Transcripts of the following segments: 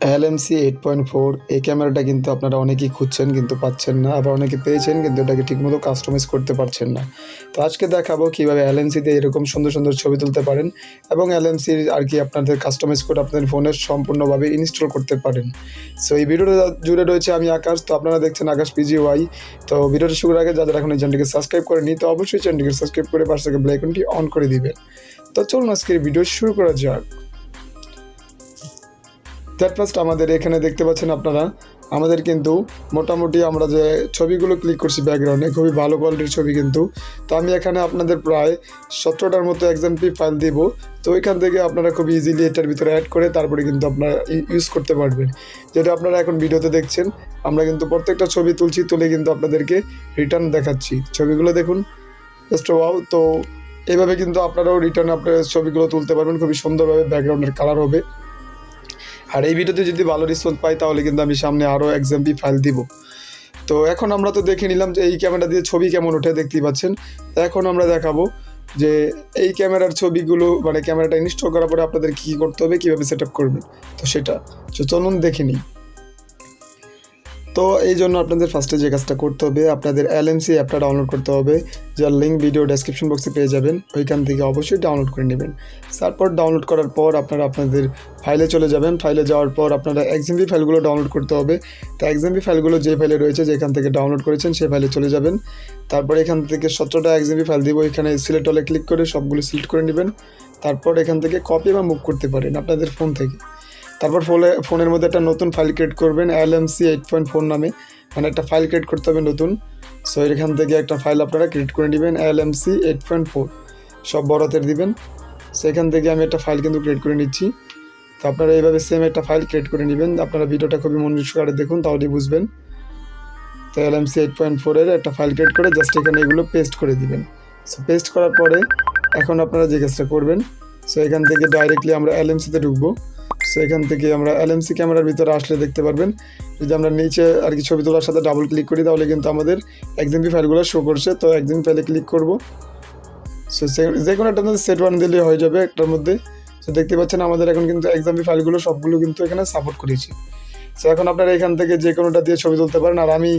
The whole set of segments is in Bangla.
এলএমসি এইট পয়েন্ট ফোর, এই ক্যামেরাটা কিন্তু আপনারা অনেকেই খুঁজছেন কিন্তু পাচ্ছেন না, আবার অনেকে পেয়েছেন কিন্তু এটাকে ঠিকমতো কাস্টমাইজ করতে পারছেন না। তো আজকে দেখাবো কীভাবে এলএমসিতে এরকম সুন্দর সুন্দর ছবি তুলতে পারেন এবং এলএমসির আর কি আপনাদের কাস্টমাইজ করে আপনাদের ফোনে সম্পূর্ণভাবে ইনস্টল করতে পারেন। সো এই ভিডিওটা জুড়ে রয়েছে আমি আকাশ, তো আপনারা দেখছেন আকাশ পিজি ওয়াই তো ভিডিওটা শুরুর আগে যাদের এখন এই চ্যানেলটিকে সাবস্ক্রাইব করেনি তো অবশ্যই চ্যানেলটিকে সাবস্ক্রাইব করে পাশে থেকে ব্লাইকনটি অন করে দিবেন। তো চলুন আজকের ভিডিও শুরু করা যাক। দ্যাট ফার্স্ট আমাদের এখানে দেখতে পাচ্ছেন আপনারা। আমাদের কিন্তু মোটামুটি আমরা যে ছবিগুলো ক্লিক করছি ব্যাকগ্রাউন্ডে খুবই ভালো কোয়ালিটির ছবি কিন্তু। তো আমি এখানে আপনাদের প্রায় সতেরোটার মতো এক্সাম্পি ফাইল দিব। তো ওইখান থেকে আপনারা খুব ইজিলি এটার ভিতরে অ্যাড করে তারপরে কিন্তু আপনারা ইউজ করতে পারবেন। যেটা আপনারা এখন ভিডিওতে দেখছেন, আমরা কিন্তু প্রত্যেকটা ছবি তুলছি, তুলে কিন্তু আপনাদেরকে রিটার্ন দেখাচ্ছি। ছবিগুলো দেখুন। জাস্ট ওয়াও তো এইভাবে কিন্তু আপনারাও রিটার্ন আপনার ছবিগুলো তুলতে পারবেন। খুবই সুন্দরভাবে ব্যাকগ্রাউন্ডের কালার হবে। আর এই ভিডিওতে যদি ভালো রেসপন্স পাই, তাহলে কিন্তু আমি সামনে আরও এক্সাম্পি ফাইল দিব। তো এখন আমরা তো দেখে নিলাম যে এই ক্যামেরা দিয়ে ছবি কেমন ওঠে, দেখতেই পাচ্ছেন। এখন আমরা দেখাবো যে এই ক্যামেরার ছবিগুলো মানে ক্যামেরাটা ইনস্টল করার পরে আপনাদের কী করতে হবে, কীভাবে সেট করবেন। তো সেটা। তো চলুন দেখে নিই। তো এই জন্য আপনাদের ফার্স্টে যে কাজটা করতে হবে, আপনাদের এলএমসি অ্যাপটা ডাউনলোড করতে হবে, যার লিঙ্ক ভিডিও ডেসক্রিপশন বক্সে পেয়ে যাবেন, ওইখান থেকে অবশ্যই ডাউনলোড করে নেবেন। তারপর ডাউনলোড করার পর আপনারা আপনাদের ফাইলে চলে যাবেন ফাইলে যাওয়ার পর আপনারা এক্সএমপি ফাইলগুলো ডাউনলোড করতে হবে। তো এক্সএমপি ফাইলগুলো যে ফাইলে রয়েছে, যেখান থেকে ডাউনলোড করেছেন সেই ফাইলে চলে যাবেন। তারপর এখান থেকে সতেরোটা এক্সএমপি ফাইল দিব, এখানে সিলেক্ট হলে ক্লিক করে সবগুলো সিলেক্ট করে নেবেন। তারপর এখান থেকে কপি বা মুভ করতে পারেন আপনাদের ফোন থেকে। তারপর ফোনে ফোনের মধ্যে একটা নতুন ফাইল ক্রিয়েট করবেন L M C eight point four নামে। মানে একটা ফাইল ক্রিয়েট করতে হবে নতুন। সো এখান থেকে একটা ফাইল আপনারা ক্রিয়েট করে নেবেন L M C eight point four সব বড়তের দিবেন। সেখান থেকে আমি একটা ফাইল কিন্তু ক্রিয়েট করে নিচ্ছি। তো আপনারা এইভাবে সেম একটা ফাইল ক্রিয়েট করে নেবেন। আপনারা ভিডিওটা খুবই মনোযোগ সহকারে দেখুন, তাহলেই বুঝবেন। তো L M C eight point ফোরের একটা ফাইল ক্রিয়েট করে জাস্ট এখানে এগুলো পেস্ট করে দিবেন। সো পেস্ট করার পরে এখন আপনারা যে কাজটা করবেন সো এখান থেকে ডাইরেক্টলি আমরা এল এম সিতে ঢুকবো। সো এখান থেকে আমরা এলএমসি ক্যামেরার ভিতরে আসলে দেখতে পারবেন। যদি আমরা নিচে আর কি ছবি তোলার সাথে ডাবল ক্লিক করি, তাহলে কিন্তু আমাদের এক্সএমপি ফাইলগুলো শো করছে। তো এক্সএমপি ফাইলে ক্লিক করব। সো, যে কোনো একটা সেট ওয়ান দিলে হয়ে যাবে একটার মধ্যে। সো দেখতে পাচ্ছেন আমাদের এখন কিন্তু এক্সএমপি ফাইলগুলো সবগুলো কিন্তু এখানে সাপোর্ট করেছি। সো এখন আপনারা এখান থেকে যে কোনোটা দিয়ে ছবি তুলতে পারেন। আর আমি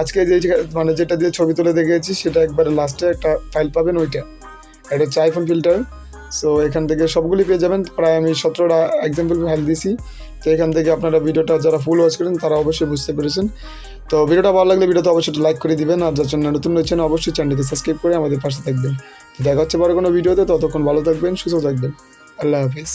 আজকে যে মানে যেটা দিয়ে ছবি তুলে দেখেছি সেটা একবারে লাস্টে একটা ফাইল পাবেন, ওইটা। এটা হচ্ছে আইফোন ফিল্টার সো এখান থেকে সবগুলি পেয়ে যাবেন। প্রায় আমি সতেরোটা এক্সাম্পল ফাইল দিছি তো এখান থেকে আপনারা ভিডিওটা যারা ফুল ওয়াচ করেন, তারা অবশ্যই বুঝতে পেরেছেন। তো ভিডিওটা ভালো লাগলে ভিডিওটা অবশ্যই লাইক করে দিবেন। আর যার জন্য নতুন রয়েছেন, অবশ্যই চ্যানেলটিকে সাবস্ক্রাইব করে আমাদের পাশে থাকবেন। তো দেখা হচ্ছে পরে কোনো ভিডিওতে। ততক্ষণ ভালো থাকবেন, সুস্থ থাকবেন। আল্লাহ হাফিজ।